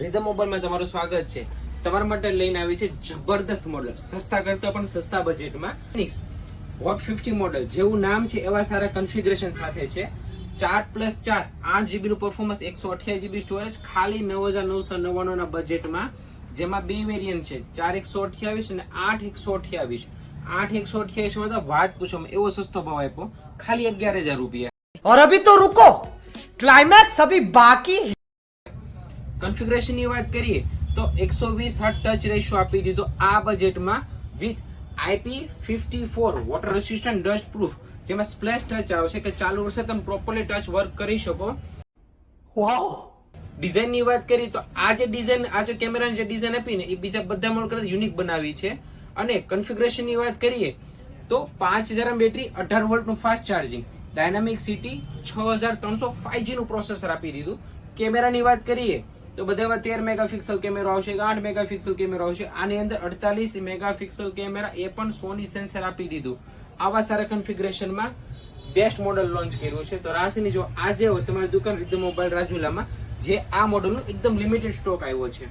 Rhythm મોબાઈલમાં તમારું સ્વાગત છે તમારા માટે લઈને આવી છે જબરદસ્ત મોડલ સસ્તા કરતા પણ સસ્તા બજેટમાં ફિનિક્સ વોટ ફિફ્ટી મોડલ જેવું નામ છે એવા સારા કન્ફિગરેશન સાથે છે ચાર પ્લસ ચાર આઠ જીબી નું પરફોર્મન્સ એકસો અઠ્યાસી જીબી સ્ટોરેજ ખાલી નવ હજાર નવસો નવ્વાણું ના બજેટમાં જેમાં બે વેરિયન્ટ છે ચાર એકસો અઠ્યાવીસ અને આઠ એકસો અઠ્યાવીસ આઠ એકસો અઠ્યાવીસ માં તો વાત પૂછો એવો સસ્તો ભાવ આપ્યો ખાલી અગિયાર હજાર રૂપિયા और अभी तो रुको क्लाइमैक्स अभी बाकी કન્ફિગ્રેશનની વાત કરીએ તો એકસો વીસ હર્ટ ટચ રેશો આપી દીધો. આ બજેટમાં with IP fifty four water resistant dust proof જેમાં સ્પ્લેશ ટચ આવશે કે ચાલુ વર્ષે તમે પ્રોપરલી ટચ વર્ક કરી શકો. વાવ ડિઝાઇનની વાત કરીએ તો આ જે ડિઝાઇન આ જે કેમેરાની જે ડિઝાઇન આપીને એ બીજા બધા મોડ કરતા યુનિક બનાવી છે. અને કન્ફિગ્રેશનની વાત કરીએ તો પાંચ હજાર બેટરી અઢાર વોલ્ટનું ફાસ્ટ ચાર્જિંગ ડાયનામિક સિટી છ હજાર ત્રણસો ફાઈવજીનું પ્રોસેસર આપી દીધું. કેમેરાની વાત કરીએ તો બધામાં તેર મેગાપિક્સલ કેમેરો આવશે આઠ મેગાપિક્સલ કેમેરો આવશે. આની અંદર અડતાલીસ મેગાપિક્સલ કેમેરા એ પણ સોની સેન્સર આપી દીધું. આવા સારા કન્ફિગરેશનમાં બેસ્ટ મોડલ લોન્ચ કર્યું છે. તો રાશિની જો આજે તમારી દુકાન રીધમ મોબાઈલ રાજુલામાં, જે આ મોડલનું એકદમ લિમિટેડ સ્ટોક આવ્યો છે.